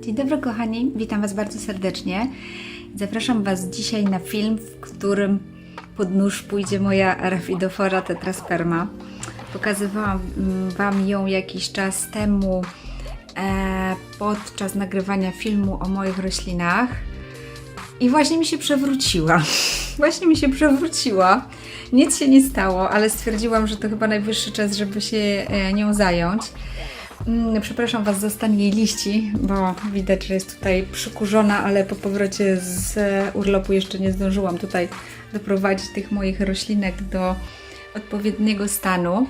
Dzień dobry kochani, witam Was bardzo serdecznie. Zapraszam Was dzisiaj na film, w którym pod nóż pójdzie moja Rafidofora tetrasperma. Pokazywałam mm, Wam ją jakiś czas temu e, podczas nagrywania filmu o moich roślinach i właśnie mi się przewróciła. Właśnie mi się przewróciła. Nic się nie stało, ale stwierdziłam, że to chyba najwyższy czas, żeby się e, nią zająć. Mm, Przepraszam Was za stan jej liści, bo widać, że jest tutaj przykurzona, ale po powrocie z urlopu jeszcze nie zdążyłam tutaj doprowadzić tych moich roślinek do odpowiedniego stanu.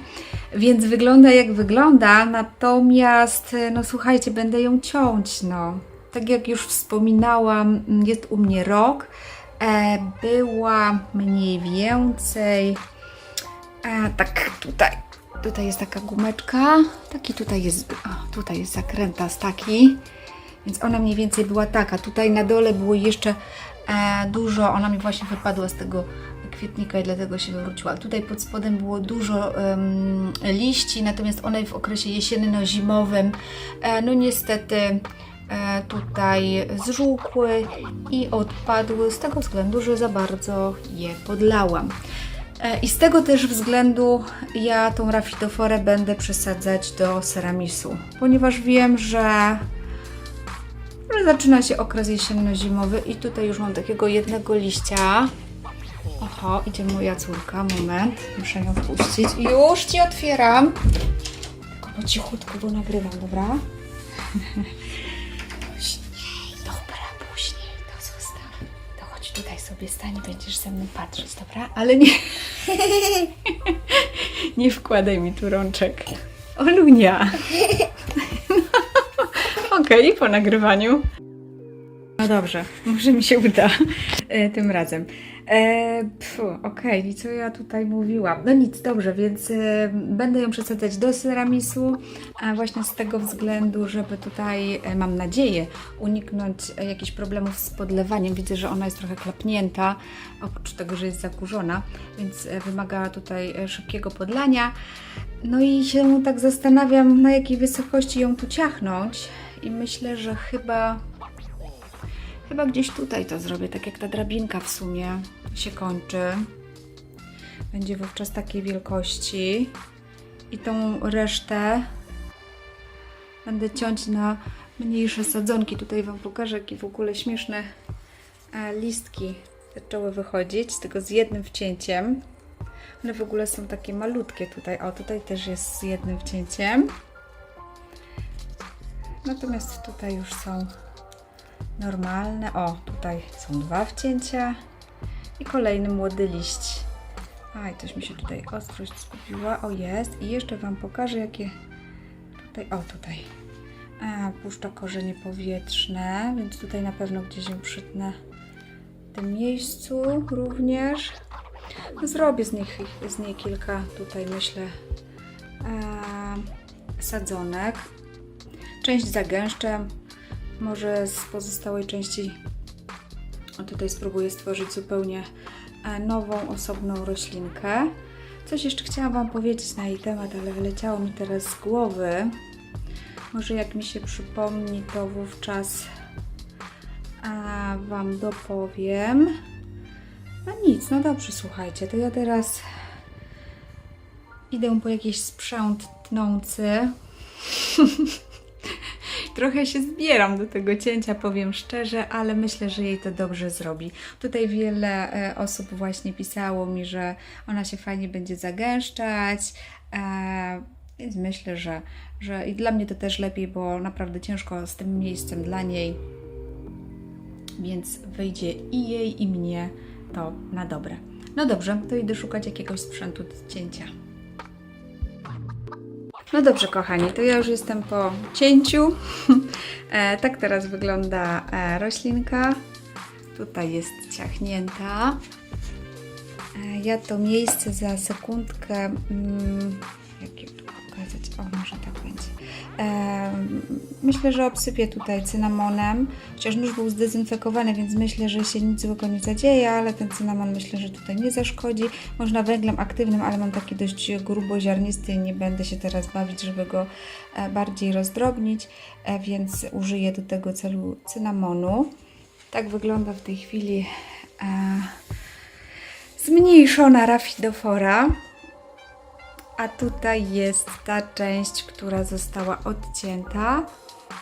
Więc wygląda jak wygląda, natomiast no słuchajcie, będę ją ciąć, no. Tak jak już wspominałam, mm, jest u mnie rok. E, była mniej więcej e, tak tutaj Tutaj jest taka gumeczka, taki tutaj jest, o, tutaj jest zakrętas taki, więc ona mniej więcej była taka. Tutaj na dole było jeszcze e, dużo, ona mi właśnie wypadła z tego kwietnika i dlatego się wywróciła. Tutaj pod spodem było dużo em, liści, natomiast one w okresie jesienno-zimowym, e, no niestety e, tutaj zżółkły i odpadły z tego względu, że za bardzo je podlałam. E, I z tego też względu ja tą rafitoforę będę przesadzać do ceramisu, ponieważ wiem, że, że zaczyna się okres jesienno-zimowy i tutaj już mam takiego jednego liścia. Oho, idzie moja córka, moment, muszę ją wpuścić. Już Ci otwieram. Tylko po cichutku, bo nagrywam, dobra? sobie stań będziesz ze mną patrzeć, dobra? Ale nie... nie wkładaj mi tu rączek. Olunia. Okej, po nagrywaniu. No dobrze, może mi się uda e, tym razem. E, Okej, i co ja tutaj mówiłam? No nic, dobrze, więc e, będę ją przesadzać do ceramisu, a właśnie z tego względu, żeby tutaj, e, mam nadzieję, uniknąć e, jakichś problemów z podlewaniem. Widzę, że ona jest trochę klapnięta, oprócz tego, że jest zakurzona, więc e, wymaga tutaj e, szybkiego podlania. No i się tak zastanawiam, na jakiej wysokości ją tu ciachnąć i myślę, że chyba Chyba gdzieś tutaj to zrobię, tak jak ta drabinka w sumie się kończy. Będzie wówczas takiej wielkości. I tą resztę będę ciąć na mniejsze sadzonki. Tutaj Wam pokażę, jakie w ogóle śmieszne e, listki zaczęły wychodzić, tylko z jednym wcięciem. One w ogóle są takie malutkie tutaj. O, tutaj też jest z jednym wcięciem. Natomiast tutaj już są normalne. O, tutaj są dwa wcięcia i kolejny młody liść. Aj, coś mi się tutaj ostrość skupiła. O, jest. I jeszcze Wam pokażę, jakie tutaj, o, tutaj a, puszcza korzenie powietrzne, więc tutaj na pewno gdzieś ją przytnę w tym miejscu również. Zrobię z, nich, z niej kilka tutaj, myślę, e, sadzonek. Część zagęszczę, może z pozostałej części tutaj spróbuję stworzyć zupełnie e, nową, osobną roślinkę. Coś jeszcze chciałam Wam powiedzieć na jej temat, ale wyleciało mi teraz z głowy. Może jak mi się przypomni, to wówczas a, Wam dopowiem. No nic, no dobrze, słuchajcie, to ja teraz idę po jakiś sprzęt tnący. Trochę się zbieram do tego cięcia, powiem szczerze, ale myślę, że jej to dobrze zrobi. Tutaj wiele e, osób właśnie pisało mi, że ona się fajnie będzie zagęszczać, e, więc myślę, że, że i dla mnie to też lepiej, bo naprawdę ciężko z tym miejscem dla niej, więc wyjdzie i jej, i mnie to na dobre. No dobrze, to idę szukać jakiegoś sprzętu do cięcia. No dobrze, kochani, to ja już jestem po cięciu. E, tak teraz wygląda e, roślinka. Tutaj jest ciachnięta. E, ja to miejsce za sekundkę, O, może tak będzie. Em, myślę, że obsypię tutaj cynamonem, chociaż nóż był zdezynfekowany, więc myślę, że się nic złego nie zadzieje, ale ten cynamon myślę, że tutaj nie zaszkodzi. Można węglem aktywnym, ale mam taki dość gruboziarnisty i nie będę się teraz bawić, żeby go e, bardziej rozdrobnić, e, więc użyję do tego celu cynamonu. Tak wygląda w tej chwili e, zmniejszona rafidofora. A tutaj jest ta część, która została odcięta.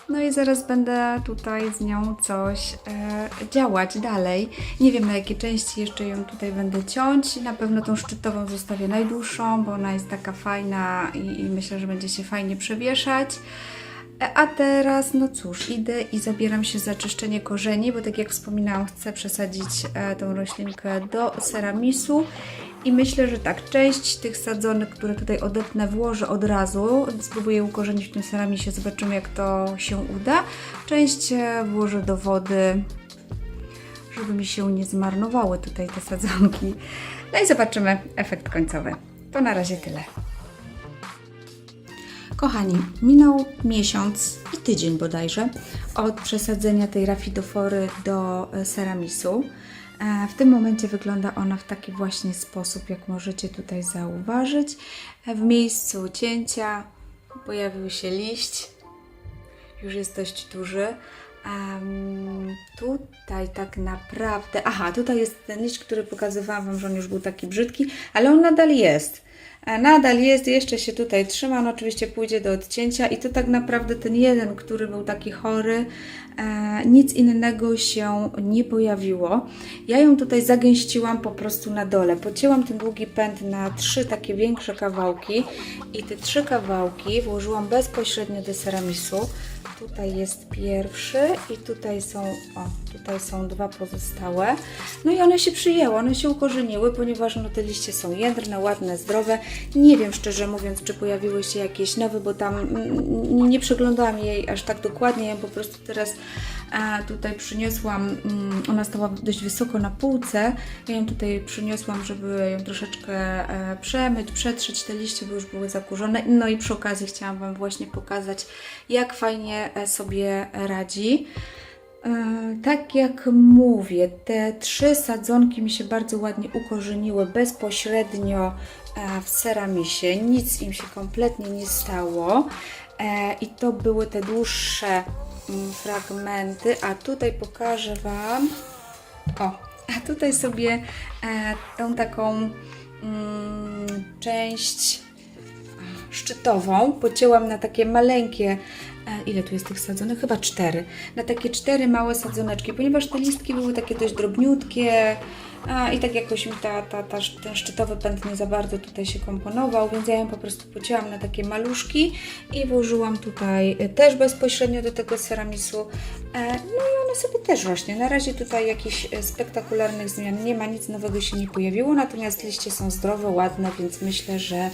No i zaraz będę tutaj z nią coś e, działać dalej. Nie wiem na jakie części jeszcze ją tutaj będę ciąć. Na pewno tą szczytową zostawię najdłuższą, bo ona jest taka fajna i, i myślę, że będzie się fajnie przewieszać. E, A teraz, no cóż, idę i zabieram się za czyszczenie korzeni, bo tak jak wspominałam, chcę przesadzić e, tą roślinkę do ceramisu. I myślę, że tak, część tych sadzonek, które tutaj odetnę, włożę od razu. Spróbuję ukorzenić w tym ceramisie, zobaczymy jak to się uda. Część e, włożę do wody, żeby mi się nie zmarnowały tutaj te sadzonki. No i zobaczymy efekt końcowy. To na razie tyle. Kochani, minął miesiąc i tydzień bodajże od przesadzenia tej rafidofory do e, ceramisu. E, W tym momencie wygląda ona w taki właśnie sposób, jak możecie tutaj zauważyć. E, W miejscu cięcia pojawił się liść, już jest dość duży. Tutaj tak naprawdę. Aha, tutaj jest ten liść, który pokazywałam Wam, że on już był taki brzydki, ale on nadal jest. Nadal jest, jeszcze się tutaj trzyma, on oczywiście pójdzie do odcięcia i to tak naprawdę ten jeden, który był taki chory, e, nic innego się nie pojawiło. Ja ją tutaj zagęściłam po prostu na dole. Pocięłam ten długi pęd na trzy takie większe kawałki i te trzy kawałki włożyłam bezpośrednio do ceramisu. Tutaj jest pierwszy i tutaj są, o, tutaj są dwa pozostałe. No i one się przyjęły, one się ukorzeniły, ponieważ no, te liście są jędrne, ładne, zdrowe. Nie wiem szczerze mówiąc, czy pojawiły się jakieś nowe, bo tam mm, nie przeglądałam jej aż tak dokładnie. Ja po prostu teraz e, tutaj przyniosłam. Mm, ona stała dość wysoko na półce. Ja ją tutaj przyniosłam, żeby ją troszeczkę e, przemyć, przetrzeć te liście, bo już były zakurzone. No i przy okazji chciałam Wam właśnie pokazać, jak fajnie e, sobie radzi. E, Tak jak mówię, te trzy sadzonki mi się bardzo ładnie ukorzeniły bezpośrednio e, w ceramisie. Nic im się kompletnie nie stało. E, I to były te dłuższe mm, fragmenty. A tutaj pokażę Wam. O, a tutaj sobie tą taką mm, część szczytową pocięłam na takie maleńkie, e, ile tu jest tych sadzonek? Chyba cztery. Na takie cztery małe sadzoneczki, ponieważ te listki były takie dość drobniutkie a, i tak jakoś mi ta, ta, ta, ten szczytowy pęd nie za bardzo tutaj się komponował, więc ja ją po prostu pocięłam na takie maluszki i włożyłam tutaj też bezpośrednio do tego ceramisu. E, No i ona sobie też rośnie. Na razie tutaj jakichś spektakularnych zmian nie ma, nic nowego się nie pojawiło, natomiast liście są zdrowe, ładne, więc myślę, że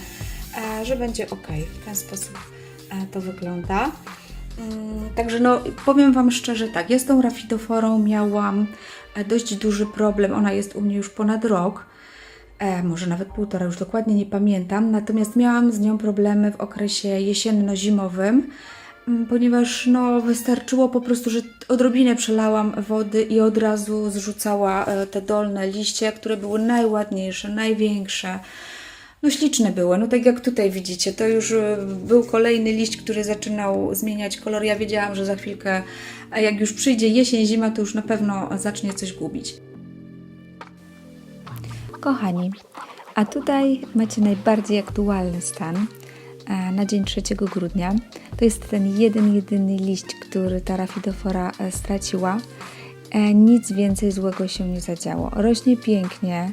że będzie ok. W ten sposób e, to wygląda. Mm, Także no, powiem Wam szczerze tak, ja z tą rafidoforą miałam e, dość duży problem. Ona jest u mnie już ponad rok, e, może nawet półtora, już dokładnie nie pamiętam. Natomiast miałam z nią problemy w okresie jesienno-zimowym, mm, ponieważ no, wystarczyło po prostu, że odrobinę przelałam wody i od razu zrzucała e, te dolne liście, które były najładniejsze, największe. No śliczne były, no tak jak tutaj widzicie, to już e, był kolejny liść, który zaczynał zmieniać kolor. Ja wiedziałam, że za chwilkę, jak już przyjdzie jesień, zima, to już na pewno zacznie coś gubić. Kochani, a tutaj macie najbardziej aktualny stan e, na dzień 3 grudnia. To jest ten jeden, jedyny liść, który ta rafidofora e, straciła. Nic więcej złego się nie zadziało. Rośnie pięknie.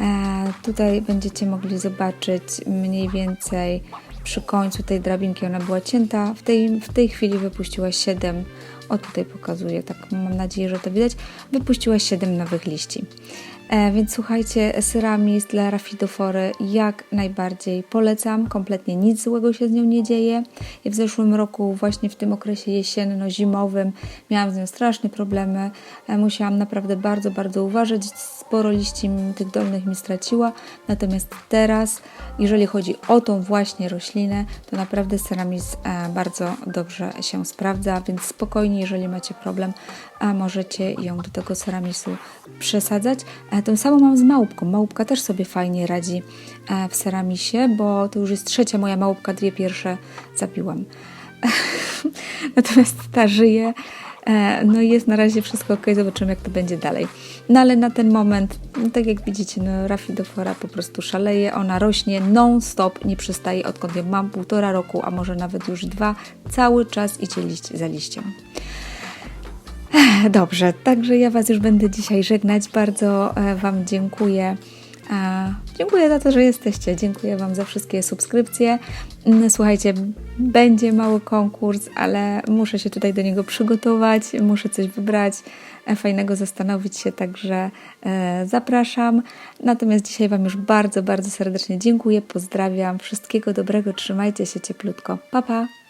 E, Tutaj będziecie mogli zobaczyć mniej więcej przy końcu tej drabinki ona była cięta. W tej, w tej chwili wypuściła 7, o tutaj pokazuję, tak mam nadzieję, że to widać, wypuściła 7 nowych liści. E, więc słuchajcie, Syramis dla Rafidofory jak najbardziej polecam. Kompletnie nic złego się z nią nie dzieje. W zeszłym roku, właśnie w tym okresie jesienno-zimowym, miałam z nią straszne problemy. E, musiałam naprawdę bardzo, bardzo uważać. Sporo liści tych dolnych mi straciła. Natomiast teraz, jeżeli chodzi o tą właśnie roślinę, to naprawdę Syramis e, bardzo dobrze się sprawdza, więc spokojnie, jeżeli macie problem, możecie ją do tego ceramisu przesadzać. E, Tą samą mam z małpką. Małpka też sobie fajnie radzi e, w ceramisie, bo to już jest trzecia moja małpka, dwie pierwsze zabiłam. Natomiast ta żyje. E, No i jest na razie wszystko ok, zobaczymy jak to będzie dalej. No ale na ten moment, no, tak jak widzicie, no Rafidofora po prostu szaleje, ona rośnie non-stop, nie przestaje, odkąd ją mam, półtora roku, a może nawet już dwa, cały czas idzie liść za liściem. Dobrze, także ja Was już będę dzisiaj żegnać. Bardzo e, Wam dziękuję. E, Dziękuję za to, że jesteście. Dziękuję Wam za wszystkie subskrypcje. Mm, Słuchajcie, będzie mały konkurs, ale muszę się tutaj do niego przygotować, muszę coś wybrać, e, fajnego zastanowić się, także zapraszam. Natomiast dzisiaj Wam już bardzo, bardzo serdecznie dziękuję, pozdrawiam, wszystkiego dobrego, trzymajcie się cieplutko. Pa, pa!